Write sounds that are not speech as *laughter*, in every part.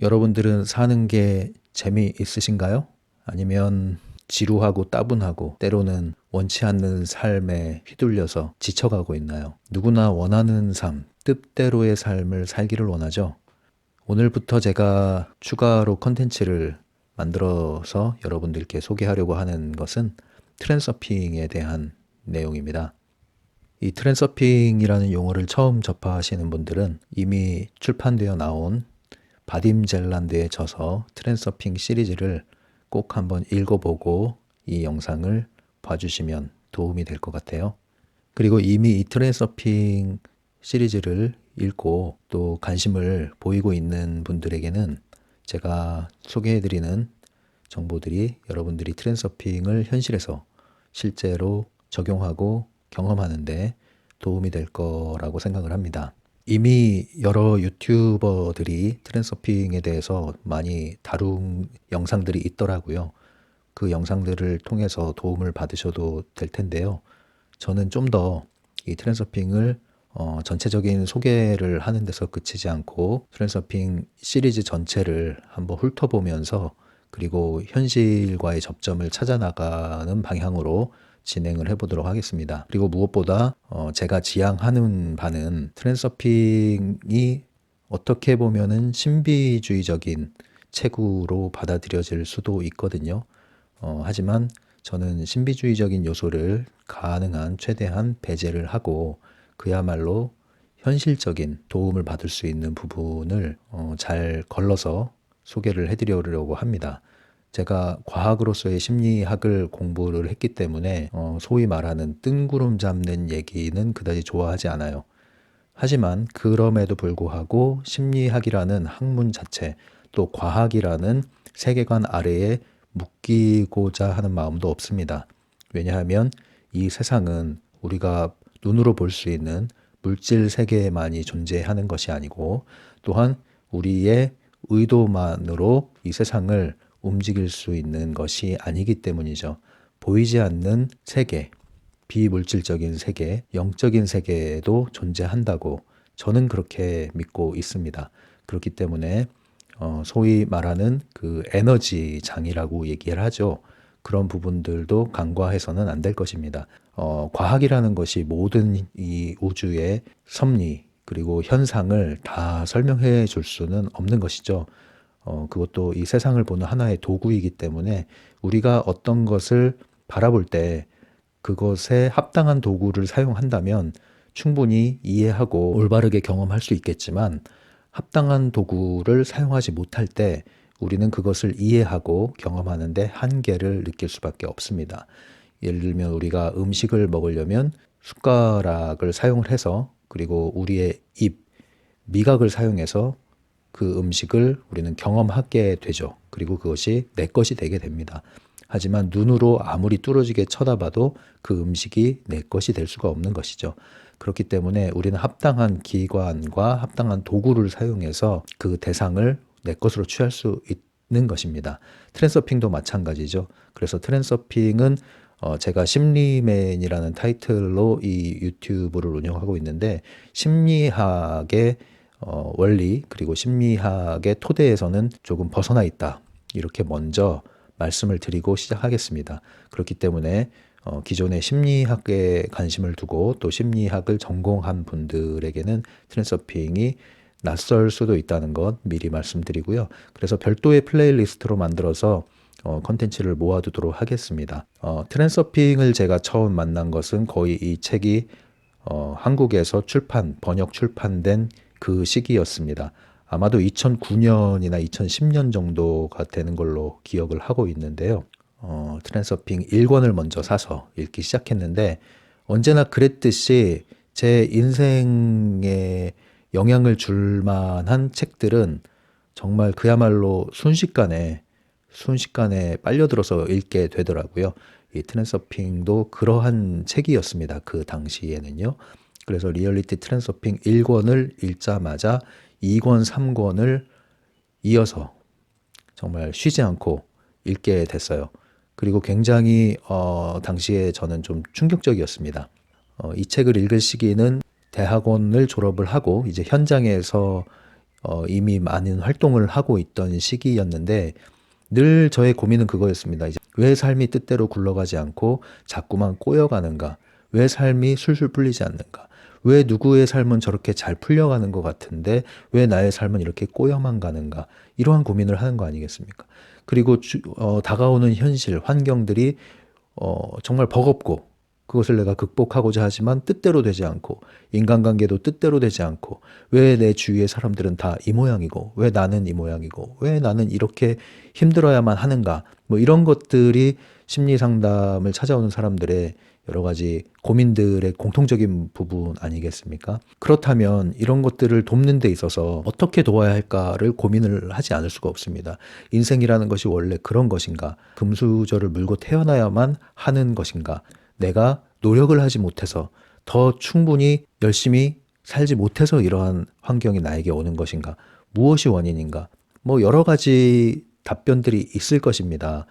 여러분들은 사는 게 재미있으신가요? 아니면 지루하고 따분하고 때로는 원치 않는 삶에 휘둘려서 지쳐가고 있나요? 누구나 원하는 삶, 뜻대로의 삶을 살기를 원하죠. 오늘부터 제가 추가로 컨텐츠를 만들어서 여러분들께 소개하려고 하는 것은 트랜서핑에 대한 내용입니다. 이 트랜서핑이라는 용어를 처음 접하시는 분들은 이미 출판되어 나온 바딤 젤란드의 저서 트랜서핑 시리즈를 꼭 한번 읽어보고 이 영상을 봐주시면 도움이 될 것 같아요. 그리고 이미 이 트랜서핑 시리즈를 읽고 또 관심을 보이고 있는 분들에게는 제가 소개해드리는 정보들이 여러분들이 트랜서핑을 현실에서 실제로 적용하고 경험하는데 도움이 될 거라고 생각을 합니다. 이미 여러 유튜버들이 트랜서핑에 대해서 많이 다룬 영상들이 있더라고요. 그 영상들을 통해서 도움을 받으셔도 될 텐데요. 저는 좀 더 이 트랜서핑을 어, 전체적인 소개를 하는 데서 그치지 않고 트랜서핑 시리즈 전체를 한번 훑어보면서 그리고 현실과의 접점을 찾아나가는 방향으로 진행을 해보도록 하겠습니다. 그리고 무엇보다 어, 제가 지향하는 바는 트랜서핑이 어떻게 보면은 신비주의적인 체구로 받아들여질 수도 있거든요. 어, 하지만 저는 신비주의적인 요소를 가능한 최대한 배제를 하고 그야말로 현실적인 도움을 받을 수 있는 부분을 어, 잘 걸러서 소개를 해드리려고 합니다. 제가 과학으로서의 심리학을 공부를 했기 때문에 어, 소위 말하는 뜬구름 잡는 얘기는 그다지 좋아하지 않아요. 하지만 그럼에도 불구하고 심리학이라는 학문 자체 또 과학이라는 세계관 아래에 묶이고자 하는 마음도 없습니다. 왜냐하면 이 세상은 우리가 눈으로 볼 수 있는 물질 세계에만이 존재하는 것이 아니고 또한 우리의 의도만으로 이 세상을 움직일 수 있는 것이 아니기 때문이죠. 보이지 않는 세계, 비물질적인 세계, 영적인 세계도 존재한다고 저는 그렇게 믿고 있습니다. 그렇기 때문에 어, 소위 말하는 그 에너지 장이라고 얘기를 하죠. 그런 부분들도 간과해서는 안 될 것입니다. 어, 과학이라는 것이 모든 이 우주의 섭리 그리고 현상을 다 설명해 줄 수는 없는 것이죠. 어, 그것도 이 세상을 보는 하나의 도구이기 때문에 우리가 어떤 것을 바라볼 때 그것에 합당한 도구를 사용한다면 충분히 이해하고 올바르게 경험할 수 있겠지만 합당한 도구를 사용하지 못할 때 우리는 그것을 이해하고 경험하는데 한계를 느낄 수밖에 없습니다. 예를 들면 우리가 음식을 먹으려면 숟가락을 사용을 해서 그리고 우리의 입, 미각을 사용해서 그 음식을 우리는 경험하게 되죠. 그리고 그것이 내 것이 되게 됩니다. 하지만 눈으로 아무리 뚫어지게 쳐다봐도 그 음식이 내 것이 될 수가 없는 것이죠. 그렇기 때문에 우리는 합당한 기관과 합당한 도구를 사용해서 그 대상을 내 것으로 취할 수 있는 것입니다. 트랜서핑도 마찬가지죠. 그래서 트랜서핑은 어, 제가 심리맨이라는 타이틀로 이 유튜브를 운영하고 있는데 심리학의 어, 원리 그리고 심리학의 토대에서는 조금 벗어나 있다. 이렇게 먼저 말씀을 드리고 시작하겠습니다. 그렇기 때문에 어, 기존의 심리학에 관심을 두고 또 심리학을 전공한 분들에게는 트랜서핑이 낯설 수도 있다는 것 미리 말씀드리고요. 그래서 별도의 플레이리스트로 만들어서 어, 컨텐츠를 모아두도록 하겠습니다. 어, 트랜서핑을 제가 처음 만난 것은 거의 이 책이 어, 한국에서 출판, 번역 출판된 그 시기였습니다. 아마도 2009년이나 2010년 정도가 되는 걸로 기억을 하고 있는데요. 어, 트랜서핑 1권을 먼저 사서 읽기 시작했는데 언제나 그랬듯이 제 인생에 영향을 줄 만한 책들은 정말 그야말로 순식간에 순식간에 빨려들어서 읽게 되더라고요. 이 트랜서핑도 그러한 책이었습니다. 그 당시에는요. 그래서 리얼리티 트랜서핑 1권을 읽자마자 2권, 3권을 이어서 정말 쉬지 않고 읽게 됐어요. 그리고 굉장히 어, 당시에 저는 좀 충격적이었습니다. 어, 이 책을 읽을 시기는 대학원을 졸업을 하고 이제 현장에서 어, 이미 많은 활동을 하고 있던 시기였는데 늘 저의 고민은 그거였습니다. 이제 왜 삶이 뜻대로 굴러가지 않고 자꾸만 꼬여가는가? 왜 삶이 술술 풀리지 않는가? 왜 누구의 삶은 저렇게 잘 풀려가는 것 같은데 왜 나의 삶은 이렇게 꼬여만 가는가? 이러한 고민을 하는 거 아니겠습니까? 그리고 주, 어, 다가오는 현실, 환경들이 어, 정말 버겁고 그것을 내가 극복하고자 하지만 뜻대로 되지 않고 인간관계도 뜻대로 되지 않고 왜 내 주위의 사람들은 다 이 모양이고 왜 나는 이 모양이고 왜 나는 이렇게 힘들어야만 하는가 뭐 이런 것들이 심리 상담을 찾아오는 사람들의 여러 가지 고민들의 공통적인 부분 아니겠습니까? 그렇다면 이런 것들을 돕는 데 있어서 어떻게 도와야 할까를 고민을 하지 않을 수가 없습니다. 인생이라는 것이 원래 그런 것인가? 금수저를 물고 태어나야만 하는 것인가? 내가 노력을 하지 못해서 더 충분히 열심히 살지 못해서 이러한 환경이 나에게 오는 것인가? 무엇이 원인인가? 뭐 여러 가지 답변들이 있을 것입니다.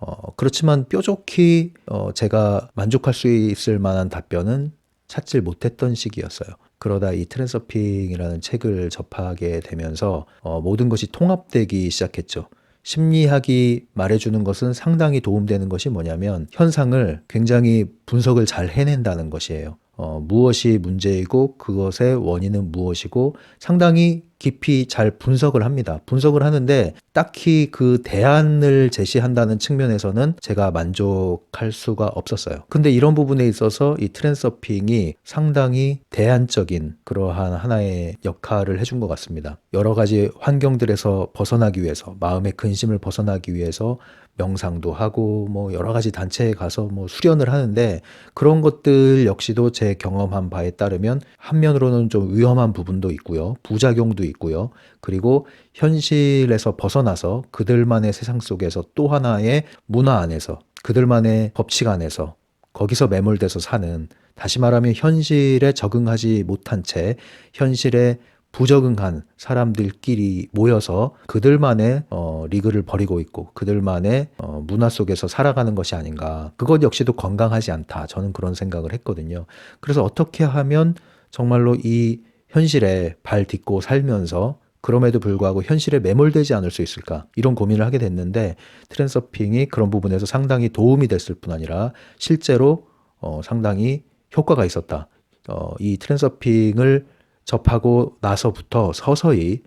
어, 그렇지만 뾰족히 어, 제가 만족할 수 있을 만한 답변은 찾질 못했던 시기였어요. 그러다 이 트랜서핑이라는 책을 접하게 되면서 어, 모든 것이 통합되기 시작했죠. 심리학이 말해주는 것은 상당히 도움되는 것이 뭐냐면 현상을 굉장히 분석을 잘 해낸다는 것이에요. 어, 무엇이 문제이고 그것의 원인은 무엇이고 상당히 깊이 잘 분석을 합니다. 분석을 하는데 딱히 그 대안을 제시한다는 측면에서는 제가 만족할 수가 없었어요. 근데 이런 부분에 있어서 이 트랜서핑이 상당히 대안적인 그러한 하나의 역할을 해준 것 같습니다. 여러 가지 환경들에서 벗어나기 위해서 마음의 근심을 벗어나기 위해서 명상도 하고 뭐 여러 가지 단체에 가서 뭐 수련을 하는데 그런 것들 역시도 제 경험한 바에 따르면 한면으로는 좀 위험한 부분도 있고요. 부작용도 있고요. 그리고 현실에서 벗어나서 그들만의 세상 속에서 또 하나의 문화 안에서 그들만의 법칙 안에서 거기서 매몰돼서 사는 다시 말하면 현실에 적응하지 못한 채 현실에 부적응한 사람들끼리 모여서 그들만의 어, 리그를 벌이고 있고 그들만의 어, 문화 속에서 살아가는 것이 아닌가. 그것 역시도 건강하지 않다. 저는 그런 생각을 했거든요. 그래서 어떻게 하면 정말로 이 현실에 발 딛고 살면서 그럼에도 불구하고 현실에 매몰되지 않을 수 있을까 이런 고민을 하게 됐는데 트랜서핑이 그런 부분에서 상당히 도움이 됐을 뿐 아니라 실제로 어, 상당히 효과가 있었다. 어, 이 트랜서핑을 접하고 나서부터 서서히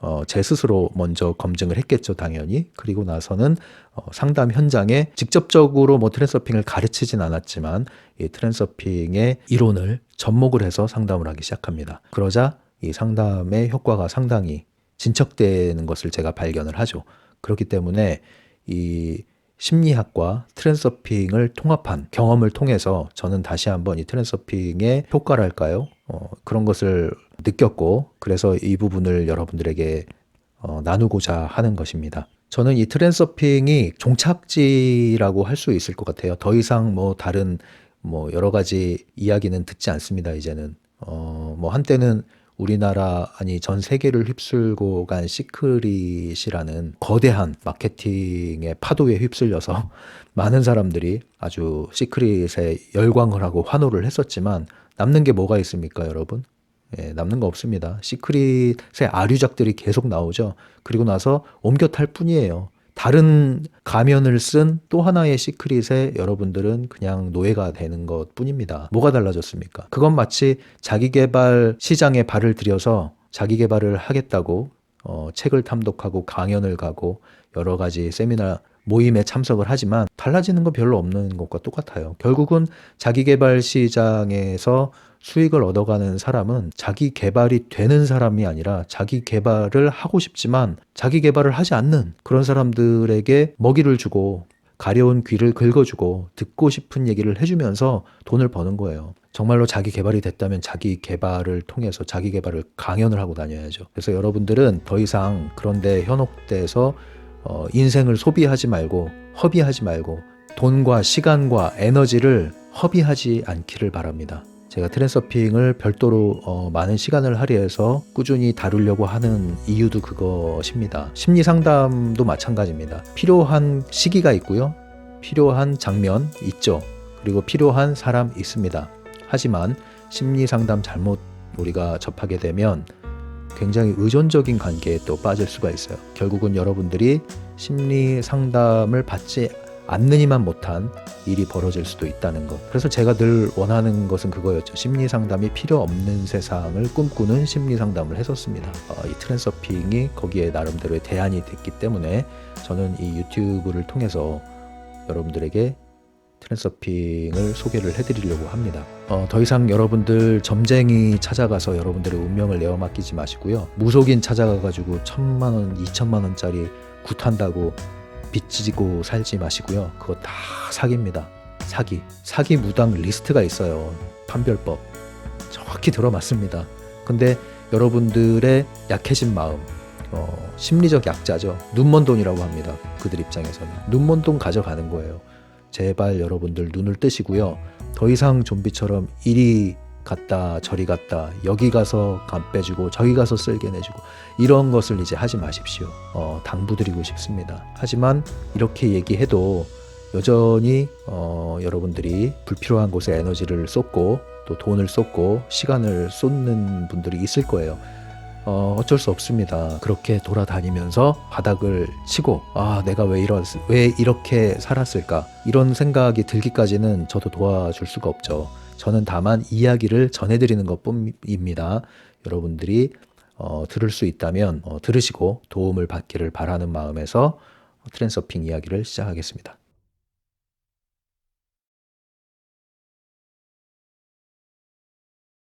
어, 제 스스로 먼저 검증을 했겠죠, 당연히. 그리고 나서는 어, 상담 현장에 직접적으로 뭐 트랜서핑을 가르치진 않았지만 이 트랜서핑의 이론을 접목을 해서 상담을 하기 시작합니다. 그러자 이 상담의 효과가 상당히 진척되는 것을 제가 발견을 하죠. 그렇기 때문에 이 심리학과 트랜서핑을 통합한 경험을 통해서 저는 다시 한번 이 트랜서핑의 효과랄까요? 어, 그런 것을 느꼈고 그래서 이 부분을 여러분들에게 어, 나누고자 하는 것입니다. 저는 이 트랜서핑이 종착지라고 할 수 있을 것 같아요. 더 이상 뭐 다른 뭐 여러 가지 이야기는 듣지 않습니다. 이제는 어, 뭐 한때는 우리나라 아니 전 세계를 휩쓸고 간 시크릿이라는 거대한 마케팅의 파도에 휩쓸려서 *laughs* 많은 사람들이 아주 시크릿에 열광을 하고 환호를 했었지만 남는 게 뭐가 있습니까, 여러분? 예, 남는 거 없습니다. 시크릿의 아류작들이 계속 나오죠. 그리고 나서 옮겨 탈 뿐이에요. 다른 가면을 쓴 또 하나의 시크릿에 여러분들은 그냥 노예가 되는 것 뿐입니다. 뭐가 달라졌습니까? 그건 마치 자기 개발 시장에 발을 들여서 자기 개발을 하겠다고 어, 책을 탐독하고 강연을 가고 여러 가지 세미나 모임에 참석을 하지만 달라지는 건 별로 없는 것과 똑같아요. 결국은 자기 개발 시장에서 수익을 얻어가는 사람은 자기 개발이 되는 사람이 아니라 자기 개발을 하고 싶지만 자기 개발을 하지 않는 그런 사람들에게 먹이를 주고 가려운 귀를 긁어주고 듣고 싶은 얘기를 해주면서 돈을 버는 거예요. 정말로 자기 개발이 됐다면 자기 개발을 통해서 자기 개발을 강연을 하고 다녀야죠. 그래서 여러분들은 더 이상 그런데 현혹돼서 어, 인생을 소비하지 말고 허비하지 말고 돈과 시간과 에너지를 허비하지 않기를 바랍니다. 제가 트랜서핑을 별도로 어, 많은 시간을 할애해서 꾸준히 다루려고 하는 이유도 그것입니다. 심리 상담도 마찬가지입니다. 필요한 시기가 있고요. 필요한 장면 있죠. 그리고 필요한 사람 있습니다. 하지만 심리 상담 잘못 우리가 접하게 되면 굉장히 의존적인 관계에 또 빠질 수가 있어요. 결국은 여러분들이 심리 상담을 받지 않느니만 못한 일이 벌어질 수도 있다는 것. 그래서 제가 늘 원하는 것은 그거였죠. 심리 상담이 필요 없는 세상을 꿈꾸는 심리 상담을 했었습니다. 어, 이 트랜서핑이 거기에 나름대로의 대안이 됐기 때문에 저는 이 유튜브를 통해서 여러분들에게 트랜서핑을 소개를 해드리려고 합니다. 어, 더 이상 여러분들 점쟁이 찾아가서 여러분들의 운명을 내어 맡기지 마시고요. 무속인 찾아가가지고 천만 원, 이천만 원짜리 굿한다고 빚지고 살지 마시고요. 그거 다 사기입니다. 사기. 사기 무당 리스트가 있어요. 판별법. 정확히 들어맞습니다. 근데 여러분들의 약해진 마음, 어, 심리적 약자죠. 눈먼 돈이라고 합니다. 그들 입장에서는. 눈먼 돈 가져가는 거예요. 제발 여러분들 눈을 뜨시고요. 더 이상 좀비처럼 이리 갔다 저리 갔다 여기 가서 간 빼주고 저기 가서 쓸게 내주고 이런 것을 이제 하지 마십시오. 어, 당부드리고 싶습니다. 하지만 이렇게 얘기해도 여전히 어, 여러분들이 불필요한 곳에 에너지를 쏟고 또 돈을 쏟고 시간을 쏟는 분들이 있을 거예요. 어, 어쩔 수 없습니다. 그렇게 돌아다니면서 바닥을 치고 아 내가 왜 이런 왜 이렇게 살았을까 이런 생각이 들기까지는 저도 도와줄 수가 없죠. 저는 다만 이야기를 전해드리는 것뿐입니다. 여러분들이 어, 들을 수 있다면 어, 들으시고 도움을 받기를 바라는 마음에서 트랜서핑 이야기를 시작하겠습니다.